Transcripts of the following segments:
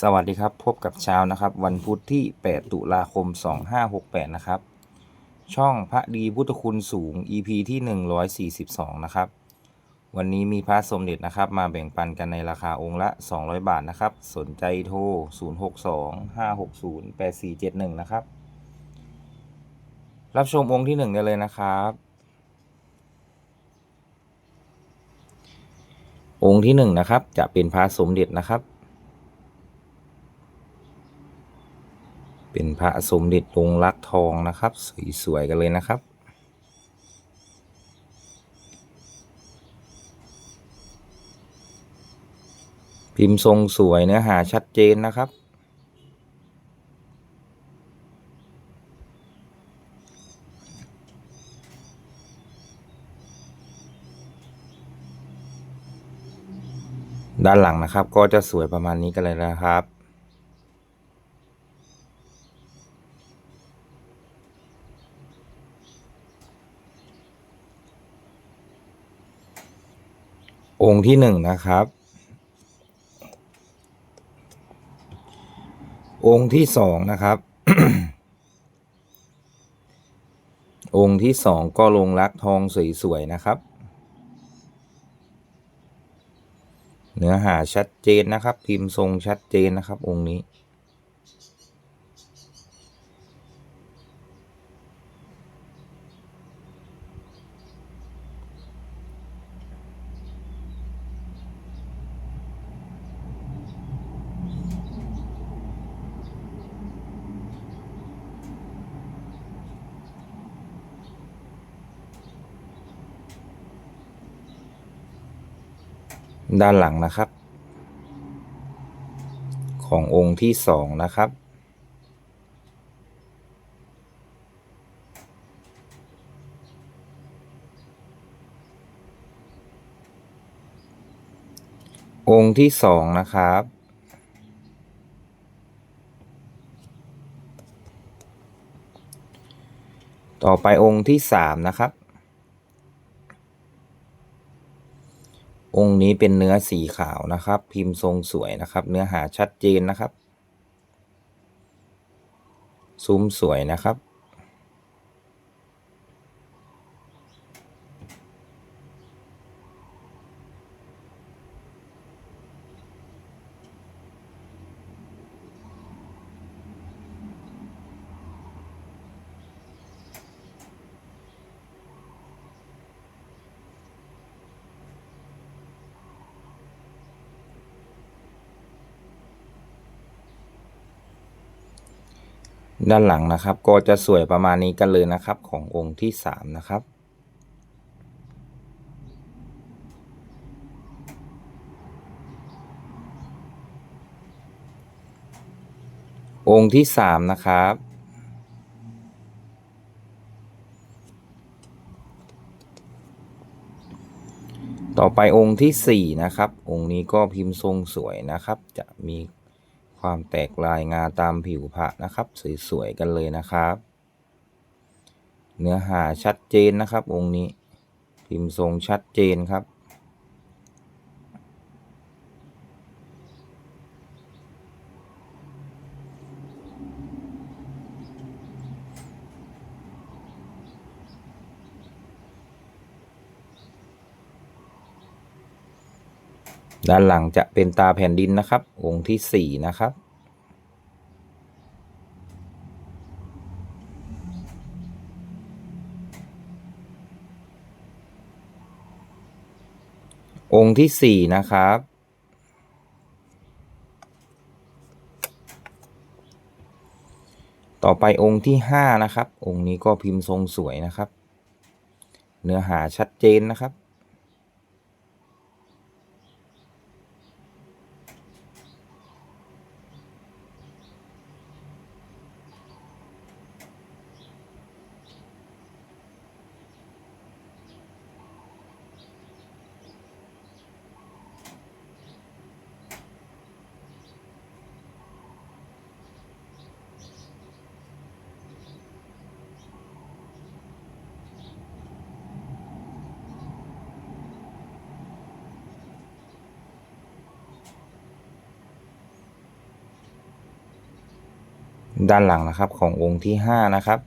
สวัสดีครับ พบกับเช้านะครับ วันพุธที่ 8 ตุลาคม 2568 นะครับ ช่องพระดีพุทธคุณสูง EP ที่ 142 นะครับ วันนี้มีพระสมเด็จนะครับ มาแบ่งปันกันในราคาองค์ละ 200 บาทนะครับ สนใจโทร 062 560 8471 นะครับ รับชมองค์ที่ 1 ได้เลยนะครับ องค์ที่ 1 นะครับ จะเป็นพระสมเด็จนะครับ เป็นพระสมเด็จองค์ลักทองนะครับ สวยๆกันเลยนะครับ พิมพ์ทรงสวยเนื้อหาชัดเจนนะครับด้านหลังนะครับก็จะสวยประมาณนี้กันเลยนะครับ องค์ที่หนึ่งนะครับ องค์ที่สองนะครับ องค์ที่สองก็ลงรักทองสวยๆนะครับ เนื้อหาชัดเจนนะครับ พิมพ์ทรงชัดเจนนะครับ องค์นี้ ด้านหลังนะครับ ขององค์ที่สองนะครับ องค์ที่สองนะครับต่อไปองค์ที่สามนะครับ งนี้เป็นเนื้อสีขาวนะครับ พิมพ์ทรงสวยนะครับ เนื้อหาชัดเจนนะครับ ซุ้มสวยนะครับ ด้านหลังนะครับ ก็จะสวยประมาณนี้กันเลยนะครับ ขององค์ที่สามนะครับองค์ที่สามนะครับ ต่อไปองค์ที่สี่นะครับ องค์นี้ก็พิมพ์ทรงสวยนะครับ จะมี ความแตกลายงาตามผิวพระนะครับ สวยๆกันเลยนะครับ เนื้อหาชัดเจนนะครับ องค์นี้ พิมพ์ทรงชัดเจนครับ ด้านหลังจะเป็นตาแผ่นดินนะครับ องค์ที่สี่นะครับ องค์ที่สี่นะครับ ต่อไปองค์ที่ห้านะครับ องค์นี้ก็พิมพ์ทรงสวยนะครับ เนื้อหาชัดเจนนะครับ ด้านหลังนะครับขององค์ที่ห้านะครับ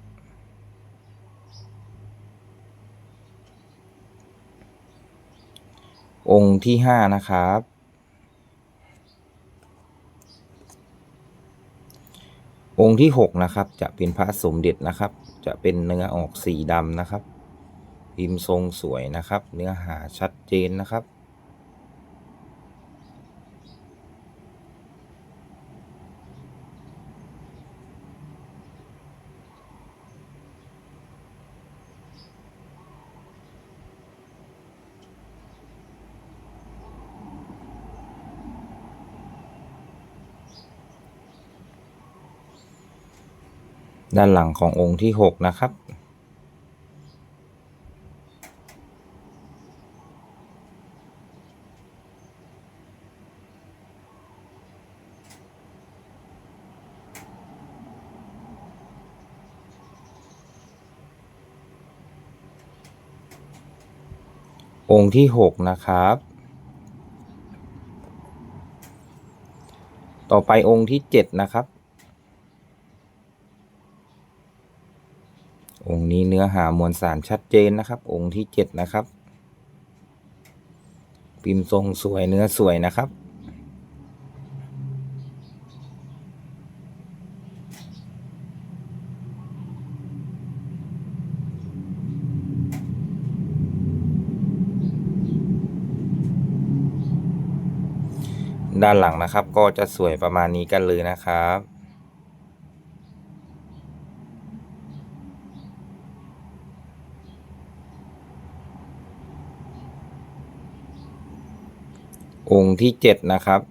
องค์ที่ห้านะครับ องค์ที่หกนะครับ จะเป็นพระสมเด็จนะครับ จะเป็นเนื้อออกสีดำนะครับ พิมพ์ทรงสวยนะครับ เนื้อหาชัดเจนนะครับ ด้านหลังขององค์ที่หกนะครับ องค์ที่หกนะครับ ต่อไปองค์ที่เจ็ดนะครับ องค์นี้เนื้อหามวลสารชัดเจนนะครับ องค์ที่เจ็ดนะครับ พิมพ์ทรงสวยเนื้อสวยนะครับด้านหลังนะครับก็จะสวยประมาณนี้กันเลยนะครับ องค์ที่เจ็ดนะครับ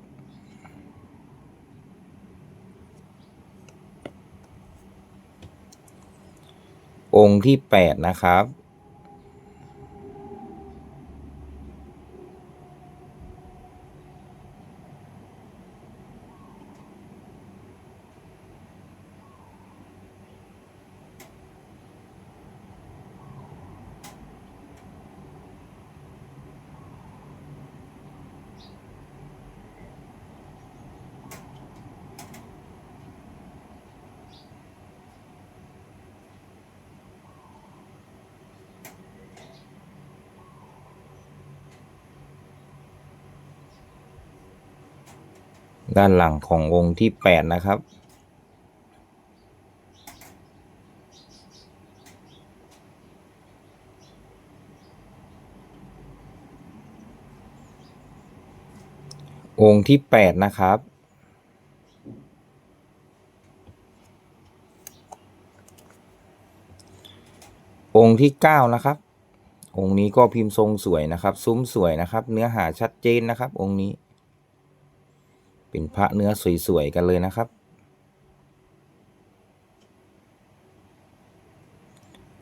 องค์ที่แปดนะครับ ด้านหลังขององค์ที่แปดนะครับ องค์ที่แปดนะครับองค์ที่เก้านะครับ องค์นี้ก็พิมพ์ทรงสวยนะครับ ซุ้มสวยนะครับ เนื้อหาชัดเจนนะครับ องค์นี้ เป็นพระเนื้อสวย ๆ กันเลยนะครับ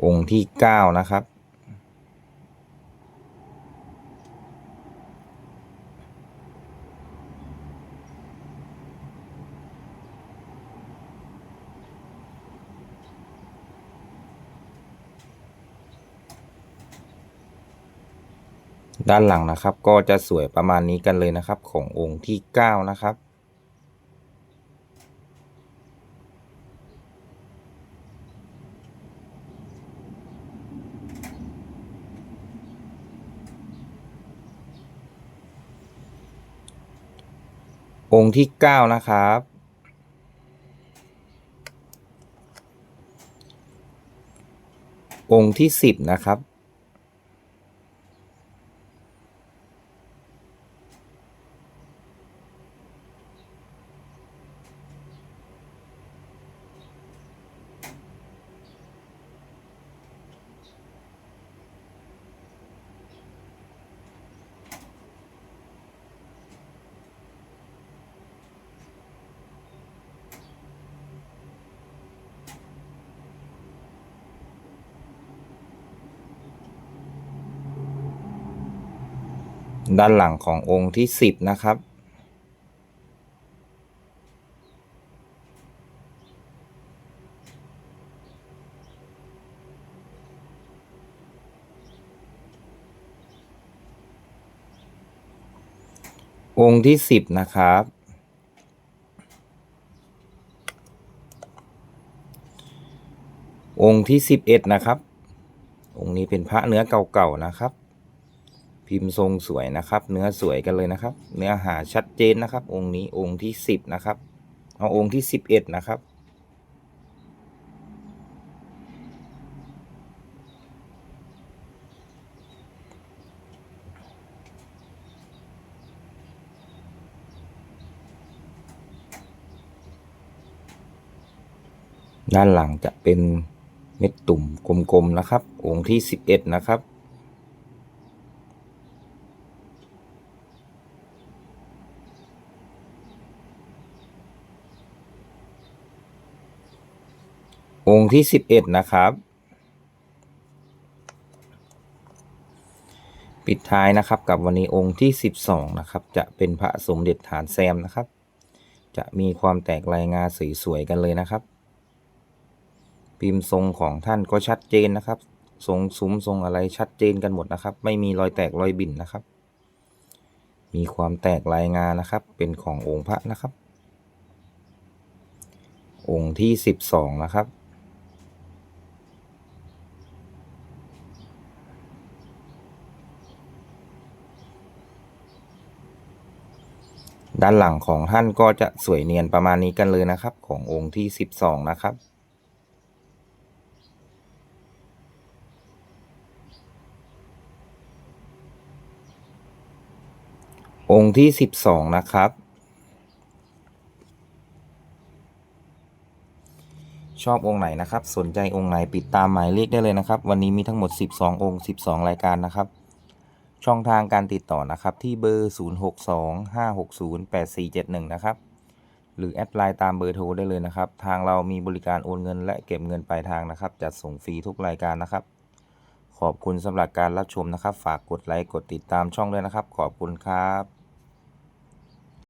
องค์ที่เก้านะครับ ด้านหลังนะครับก็จะสวยประมาณนี้กันเลยนะครับ ขององค์ที่เก้านะครับ องค์ที่เก้านะครับ องค์ที่สิบนะครับ ด้านหลังขององค์ที่สิบนะครับ องค์ที่สิบนะครับองค์ที่สิบเอ็ดนะครับ องค์นี้เป็นพระเนื้อเก่าๆนะครับ พิมพ์ทรงสวยนะครับ เนื้อสวยกันเลยนะครับ เนื้อหาชัดเจนนะครับ องค์นี้องค์ที่สิบนะครับเอาองค์ที่สิบเอ็ดนะครับ ด้านหลังจะเป็นเม็ดตุ่มกลมๆนะครับ องค์ที่สิบเอ็ดนะครับ องค์ที่สิบเอ็ดนะครับ ปิดท้ายนะครับกับวันนี้องค์ที่สิบสองนะครับ จะเป็นพระสมเด็จฐานแซมนะครับ จะมีความแตกลายงาสวยๆกันเลยนะครับ พิมพ์ทรงของท่านก็ชัดเจนนะครับ ทรงซุ้มทรงอะไรชัดเจนกันหมดนะครับ ไม่มีรอยแตกรอยบิ่นนะครับ มีความแตกลายงานะครับ เป็นขององค์พระนะครับองค์ที่สิบสองนะครับ ด้านหลังของท่านก็จะสวยเนียนประมาณนี้กันเลยนะครับ ขององค์ที่สิบสองนะครับ องค์ที่สิบสองนะครับ ชอบองค์ไหนนะครับ สนใจองค์ไหนปิดตามหมายเลขได้เลยนะครับ วันนี้มีทั้งหมด 12 องค์ 12 รายการนะครับ ช่องทางการติดต่อนะครับ ที่เบอร์ 0625608471 นะครับ หรือแอดไลน์ตามเบอร์โทรได้เลยนะครับ ทางเรามีบริการโอนเงิน และเก็บเงินปลายทางนะครับ จัดส่งฟรีทุกรายการนะครับ ขอบคุณสำหรับการรับชมนะครับ ฝากกดไลค์กดติดตามช่องด้วยนะครับ ขอบคุณครับ